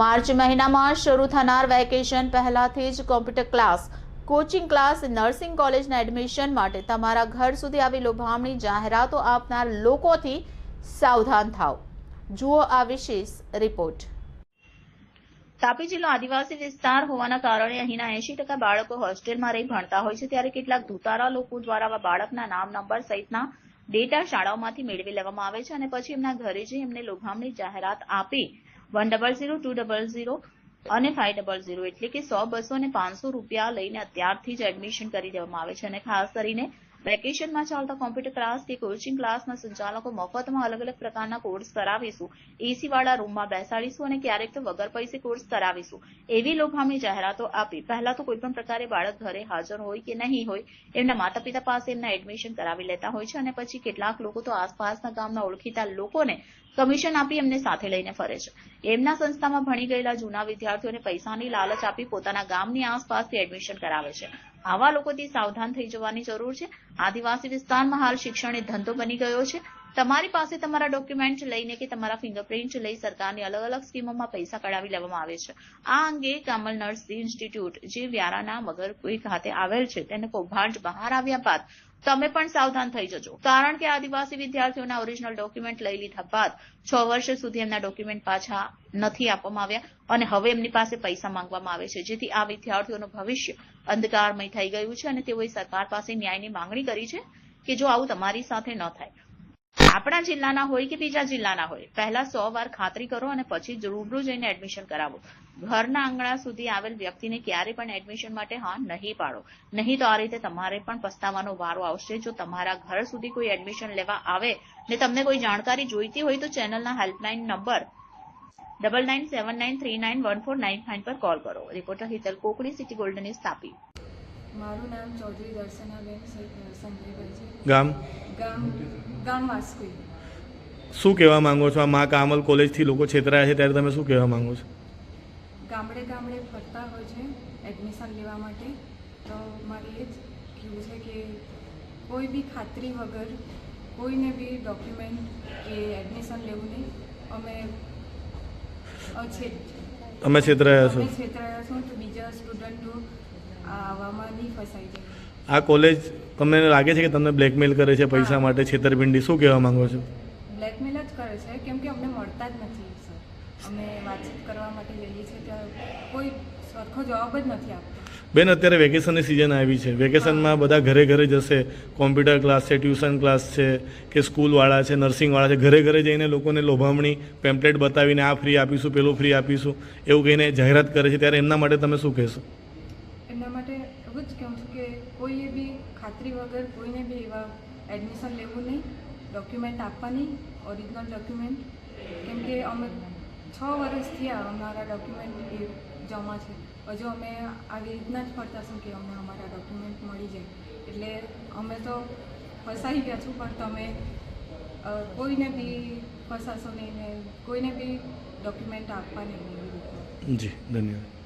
March મહિનામાં શરૂ થનાર વેકેશન પહેલાથી જ computer class, coaching class, nursing કોલેજના એડમિશન માટે તમારા ઘર સુધી આવી લોભામણી જાહેરાતો આપનાર લોકોથી સાવધાન થાઓ જુઓ આ વિશેષ રિપોર્ટ. તાપી જિલ્લો આદિવાસી વિસ્તાર હોવાના કારણે અહીંના એંશી ટકા બાળકો હોસ્ટેલમાં રહી ભણતા હોય છે, ત્યારે કેટલાક ધુતારા લોકો દ્વારા બાળકના નામ, નંબર સહિતના ડેટા શાળાઓમાંથી મેળવી લેવામાં આવે છે અને પછી એમના ઘરે જઈ એમને લોભામણી જાહેરાત આપી one double zero, two double zero અને ફાઈવ ડબલ ઝીરો. એટલે કે સો બસો અને પાંચસો રૂપિયા લઈને અત્યારથી જ એડમિશન કરી દેવામાં આવે છે. અને ખાસ કરીને વેકેશનમાં ચાલતા કોમ્પ્યુટર ક્લાસ કે કોચિંગ ક્લાસના સંચાલકો મફતમાં અલગ અલગ પ્રકારના કોર્સ કરાવીશું. એસી વાળા રૂમમાં બેસાડીશું અને ક્યારેક તો વગર પૈસે કોર્સ કરાવીશું. એવી લોભામણી જાહેરાતો આપી. પહેલા તો કોઈ પણ પ્રકારે બાળક ઘરે હાજર હોય કે નહીં હોય, એમના માતા પિતા પાસે એમના એડમિશન કરાવી લેતા હોય છે અને પછી કેટલાક લોકો તો આસપાસના ગામના ઓળખીતા લોકોને કમિશન આપી એમને સાથે લઈને ફરે છે. એમના સંસ્થામાં ભણી ગયેલા જૂના વિદ્યાર્થીઓને પૈસાની લાલચ આપી પોતાના ગામની આસપાસથી એડમિશન કરાવે છે. આવા લોકોથી સાવધાન થઈ જવાની જરૂર છે. આદિવાસી વિસ્તારમાં હાલ શિક્ષણ એ ધંધો બની ગયો છે. તમારી પાસે તમારા ડોક્યુમેન્ટ લઈને કે તમારા ફિંગરપ્રિન્ટ લઈ સરકારની અલગ અલગ સ્કીમોમાં પૈસા કઢાવી લેવામાં આવે છે. આ અંગે કામલ નર્સરી ઇન્સ્ટિટ્યૂટ, જે વ્યારાના મગરકુઈ ખાતે આવેલ છે, તેને કૌભાંડ બહાર આવ્યા બાદ તમે પણ સાવધાન થઈ જજો. કારણ કે આદિવાસી વિદ્યાર્થીઓના ઓરિજિનલ ડોક્યુમેન્ટ લઈ લીધા બાદ છ વર્ષ સુધી એમના ડોક્યુમેન્ટ પાછા નથી આપવામાં આવ્યા અને હવે એમની પાસે પૈસા માંગવામાં આવે છે. જેથી આ વિદ્યાર્થીઓનું ભવિષ્ય અંધકારમય થઈ ગયું છે અને તેઓએ સરકાર પાસે ન્યાયની માંગણી કરી છે કે જો આવું તમારી સાથે ન થાય આપણા જિલ્લાના હોય કે બીજા જિલ્લાના હોય, પહેલા સો વાર ખાતરી કરો અને પછી જ રૂબરૂ જઈને એડમિશન કરાવો. ઘરના આંગણા સુધી આવેલ વ્યક્તિને ક્યારે પણ એડમિશન માટે હા નહીં પાડો. નહીં તો આ રીતે તમારે પણ પસ્તાવાનો વારો આવશે. જો તમારા ઘર સુધી કોઈ એડમિશન લેવા આવે ને તમને કોઈ જાણકારી જોઈતી હોય તો ચેનલના helpline number double nine seven nine three nine one four nine five પર કોલ કરો. રિપોર્ટર હિતલ કોકણી સિટી ગોલ્ડની તાપી. મારું નામ ચૌધરી દર્શનાબેન સંજયભાઈ છે. ગામ? ગામ ગામ વાસ્કુઈ. શું કહેવા માંગો છો? આ મા કામલ કોલેજથી લોકો છેતરાયા છે ત્યારે તમે શું કહેવા માંગો છો? ગામડે ગામડે ફરતા હોય છે એડમિશન લેવા માટે. તો મારે એ જ કહેવું છે કે કોઈ બી ખાતરી વગર કોઈને બી ડોક્યુમેન્ટ કે એડમિશન લેવું નહીં. અમે અમે છેતરાયા છો. છેતરાયા છો તો બીજા સ્ટુડન્ટો આવામાં નહીં ફસાઈ જાય. આ કોલેજ તમને લાગે છે કે તમને બ્લેકમેલ કરે છે પૈસા માટે છેતરપિંડી શું કહેવા માંગો છો? બ્લેકમેલ જ કરે છે કેમ કે અમને મળતા જ નથી સર અમે વાતચીત કરવા માટે જઈએ છીએ ત્યાં કોઈ સરખો જવાબ જ નથી આપતો. બેન અત્યારે વેકેશનની સિઝન આવી છે. વેકેશનમાં બધા ઘરે ઘરે જશે. કોમ્પ્યુટર ક્લાસ છે ટ્યુશન ક્લાસ છે કે સ્કૂલવાળા છે નર્સિંગવાળા છે ઘરે ઘરે જઈને લોકોને લોભામણી પેમ્પલેટ બતાવીને આ ફ્રી આપીશું પેલું ફ્રી આપીશું એવું કહીને જાહેરાત કરે છે. ત્યારે એમના માટે તમે શું કહેશો? જ કહું છું કે કોઈએ બી ખાતરી વગર કોઈને બી એવા એડમિશન લેવું નહીં ડોક્યુમેન્ટ આપવા નહીં ઓરિજિનલ ડોક્યુમેન્ટ કેમ કે અમે છ વર્ષ થયા અમારા ડોક્યુમેન્ટ એ જમા છે. હજુ અમે આવી રીતના જ ફરતા છું કે અમને અમારા ડોક્યુમેન્ટ મળી જાય. એટલે અમે તો ફસાઈ ગયા છું, પણ તમે કોઈને બી ફસાશો નહીં ને કોઈને બી ડોક્યુમેન્ટ આપવા નહીં. જી, ધન્યવાદ.